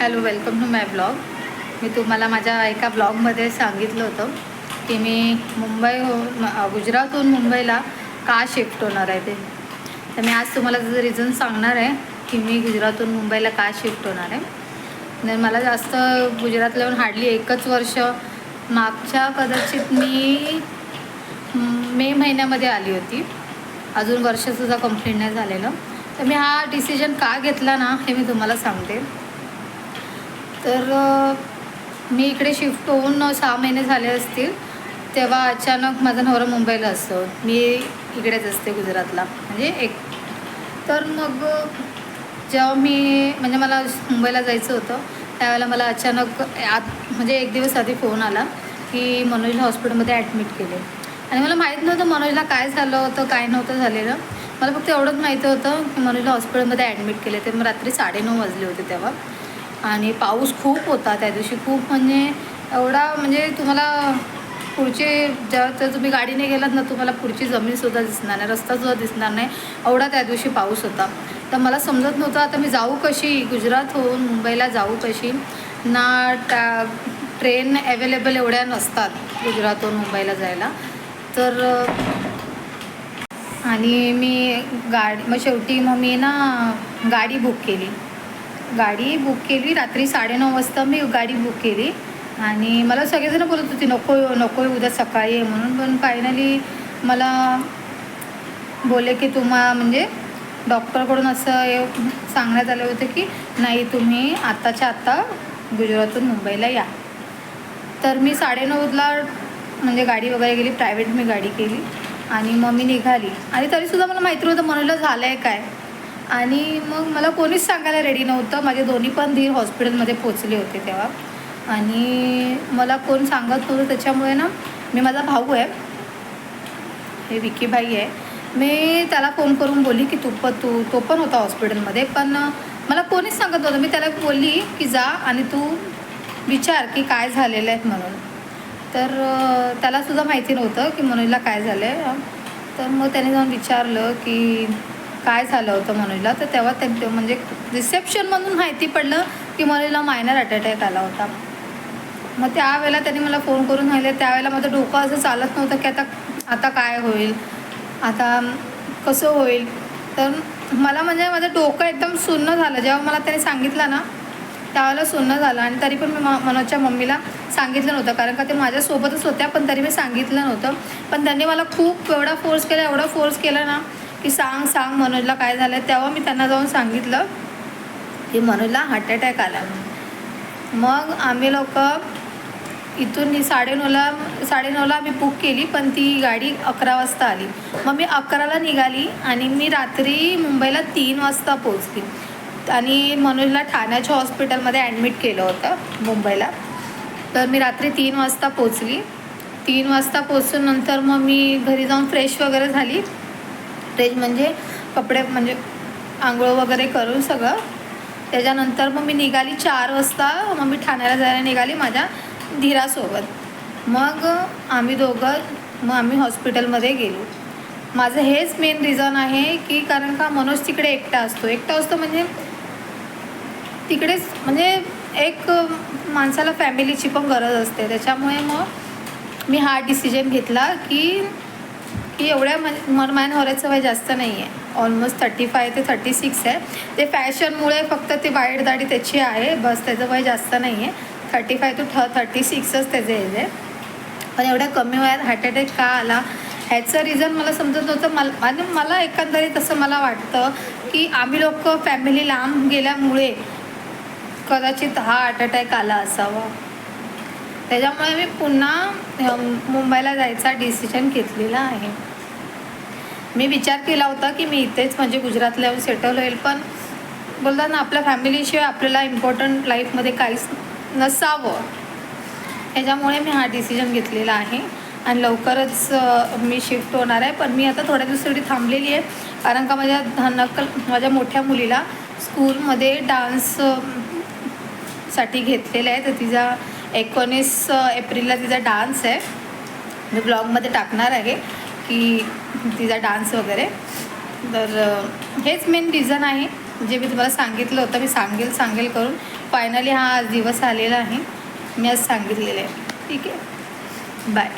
Hello welcome to my blog. मी तुम्हाला माझ्या एका ब्लॉगमध्ये सांगितलं होतं की मी मुंबई हो गुजरातहून मुंबईला का शिफ्ट होणार आहे ते. तर मी आज तुम्हाला त्याचं रिझन सांगणार आहे की मी गुजरातहून मुंबईला का शिफ्ट होणार आहे. तर मला जास्त गुजरातला येऊन हार्डली एकच वर्ष. मागच्या कदाचित मी मे महिन्यामध्ये आली होती. अजून वर्षसुद्धा कंप्लीट नाही झालेलं. तर मी हा डिसिजन का घेतला ना हे मी तुम्हाला सांगते. तर मी इकडे शिफ्ट होऊन सहा महिने झाले असतील तेव्हा अचानक माझा नवरा मुंबईला असतो. मी इकडेच असते गुजरातला म्हणजे एक. तर मग जेव्हा मी म्हणजे मला मुंबईला जायचं होतं त्यावेळेला मला अचानक आत म्हणजे एक दिवस आधी फोन आला की मनोजला हॉस्पिटलमध्ये ॲडमिट केले. आणि मला माहीत नव्हतं मनोजला काय झालं होतं काय नव्हतं झालेलं. मला फक्त एवढंच माहिती होतं की मनोजला हॉस्पिटलमध्ये ॲडमिट केले. ते मग रात्री साडेनऊ वाजले होते तेव्हा. आणि पाऊस खूप होता त्या दिवशी. खूप म्हणजे एवढा म्हणजे तुम्हाला पुढचे ज्या तर तुम्ही गाडीने गेलात ना तुम्हाला पुढची जमीनसुद्धा दिसणार नाही रस्तासुद्धा दिसणार नाही. एवढा त्या दिवशी पाऊस होता. तर मला समजत नव्हतं आता मी जाऊ कशी? गुजरात होऊन मुंबईला जाऊ कशी? ना टा ट्रेन अवेलेबल एवढ्या नसतात गुजरातहून मुंबईला जायला. तर आणि मी गाडी मग शेवटी मग मी ना गाडी बुक केली. गाडी बुक केली. रात्री साडेनऊ वाजता मी गाडी बुक केली. आणि मला सगळेजण बोलत होते नको नको उद्या सकाळी आहे म्हणून. पण फायनली मला बोलले की तुम्हा म्हणजे डॉक्टरकडून असं सांगण्यात आलं होतं की नाही तुम्ही आत्ताच्या आत्ता गुजरातून मुंबईला या. तर मी साडेनऊला म्हणजे गाडी वगैरे गेली. प्रायव्हेट मी गाडी केली. आणि मग मी निघाली. आणि तरीसुद्धा मला माहिती नव्हतं मनोजला झालं आहे काय? आणि मग मला कोणीच सांगायला रेडी नव्हतं. माझे दोन्ही पण धीर हॉस्पिटलमध्ये पोचले होते तेव्हा. आणि मला कोण सांगत नव्हतं. त्याच्यामुळे ना मी माझा भाऊ आहे. हे विकीबाई आहे. मी त्याला फोन करून बोलली की तू पण तू तो पण होता हॉस्पिटलमध्ये पण मला कोणीच सांगत नव्हतं. मी त्याला बोलली की जा आणि तू विचार की काय झालेलं आहे म्हणून. तर त्यालासुद्धा माहिती नव्हतं की मनोजला काय झालं आहे तर मग त्याने जाऊन विचारलं की काय झालं होतं मनोजला तर तेव्हा ते म्हणजे रिसेप्शनमधून माहिती पडलं की मनोजला मायनर अटॅक आला होता. मग त्यावेळेला त्यांनी मला फोन करून राहिले त्यावेळेला माझं डोकं असं चालत नव्हतं की आता आता काय होईल? आता कसं होईल? तर मला म्हणजे माझं डोकं एकदम सुन्न झालं. जेव्हा मला त्याने सांगितलं ना त्यावेळेला सुन्न झालं. आणि तरी पण मी म मनोजच्या मम्मीला सांगितलं नव्हतं. कारण का ते माझ्यासोबतच होत्या पण तरी मी सांगितलं नव्हतं. पण त्यांनी मला खूप एवढा फोर्स केला एवढा फोर्स केला ना की सांग सांग मनोजला काय झालं तेव्हा मी त्यांना जाऊन सांगितलं की मनोजला हार्ट अटॅक आला. मग आम्ही लोक इथून साडेनऊला साडेनऊला आम्ही बुक केली पण ती गाडी अकरा वाजता आली. मग मी अकराला निघाली आणि मी रात्री मुंबईला तीन वाजता पोचली आणि मनोजला ठाण्याच्या हॉस्पिटलमध्ये ॲडमिट केलं होतं मुंबईला. तर मी रात्री तीन वाजता पोचली तीन वाजता पोचून नंतर मग मी घरी जाऊन फ्रेश वगैरे झाली. स्टेज म्हणजे कपडे म्हणजे आंघोळ वगैरे करून सगळं. त्याच्यानंतर मग मी निघाली चार वाजता मग मी ठाण्याला जायला निघाली माझ्या धीरासोबत. मग आम्ही दोघं मग आम्ही हॉस्पिटलमध्ये गेलो. माझं हेच मेन रिझन आहे की कारण का मनोज तिकडे एकटा असतो. एकटा असतो म्हणजे तिकडेच म्हणजे एक माणसाला फॅमिलीची पण गरज असते. त्याच्यामुळे मग मी हा डिसिजन घेतला की की एवढ्या म्हणजे मन माझ्या वय जास्त नाही आहे ऑलमोस्ट थर्टी फाय ते थर्टी सिक्स आहे. ते फॅशनमुळे फक्त ते वाईट दाढी त्याची आहे. बस त्याचं वय जास्त नाही आहे थर्टी फाय टू थ थर्टी सिक्सच त्याचे एज आहे. पण एवढ्या कमी वयात हार्ट अटॅक का आला ह्याचं रिझन मला समजत नव्हतं. मला आणि मला एकंदरीत असं मला वाटतं की आम्ही लोक फॅमिली लांब गेल्यामुळे कदाचित हा हार्ट अटॅक आला असावा. त्याच्यामुळे मी पुन्हा मुंबईला जायचा डिसिजन घेतलेला आहे. मी विचार केला होता की मी इथेच म्हणजे गुजरातला येऊन सेटल होईल पण बोलतात ना आपल्या फॅमिलीशिवाय आपल्याला इम्पॉर्टंट लाईफमध्ये काहीच नसावं. ह्याच्यामुळे मी हा डिसिजन घेतलेला आहे. आणि लवकरच मी शिफ्ट होणार आहे. पण मी आता थोड्या दिवसासाठी थांबलेली आहे. कारण का माझ्या धनकल माझ्या मोठ्या मुलीला स्कूलमध्ये डान्ससाठी घेतलेलं आहे. तर तिचा एकोणीस एप्रिलला तिचा डान्स आहे. मी ब्लॉगमध्ये टाकणार आहे. की तिचा डान्स वगैरे. तर हेच मेन रिझन आहे. जे मी तुम्हाला सांगितलं होतं मी सांगेल सांगेल करून. फायनली हा आज दिवस आलेला आहे. मी आज सांगितलेलं आहे. ठीक आहे? बाय